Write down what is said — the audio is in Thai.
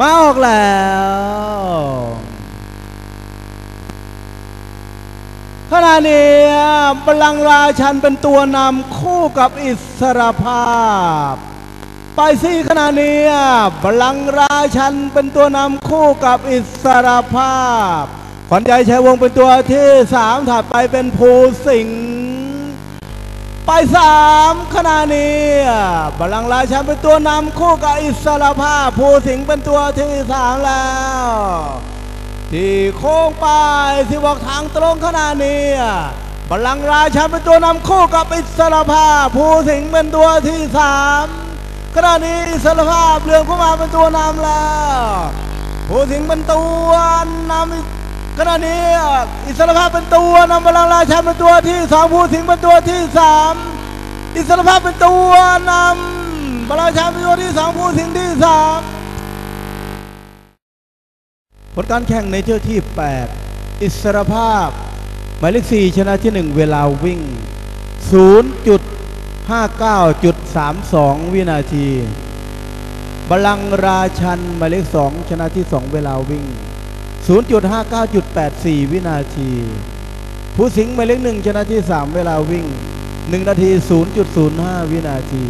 มาออกแล้วขณะนี้พลังราชันเป็นตัวนำคู่กับอิสรภาพ ไปสิขณะนี้พลังราชันเป็นตัวนำคู่กับอิสรภาพขวัญใจชัยวงเป็นตัวที่สามถัดไปเป็นภูสิงห์ ไปสามขณะนี้พลังก์ราชันเป็นตัวนำคู่กับอิสรภาพภูสิงห์เป็นตัวที่สามแล้ว ที่โค้งไปที่บอกทางตรงขนาดนี้บลังก์ราชาเป็นตัวนำคู่กับอิสรภาพภูสิงห์เป็นตัวที่สามขณะนี้อิสรภาพเรืองเข้ามาเป็นตัวนำแล้วภูสิงห์เป็นตัวนำ ขณะนี้อิสรภาพเป็นตัวนำบลังราชาเป็นตัวที่สองภูสิงเป็นตัวที่สามอิสรภาพเป็นตัวนำบลังราชาเป็นตัวที่สองภูสิงที่สามผลการแข่งในเที่ยวที่ 8 อิสรภาพ หมายเลข4ชนะที่ 1 เวลาวิ่ง 0.59.32 วินาที บลังราชันหมายเลข2ชนะที่ 2 เวลาวิ่ง 0.59.84 วินาที ผู้สิงหมายเลขหนึ่งชนะที่ 3 เวลาวิ่ง 1 นาที 0.05 วินาที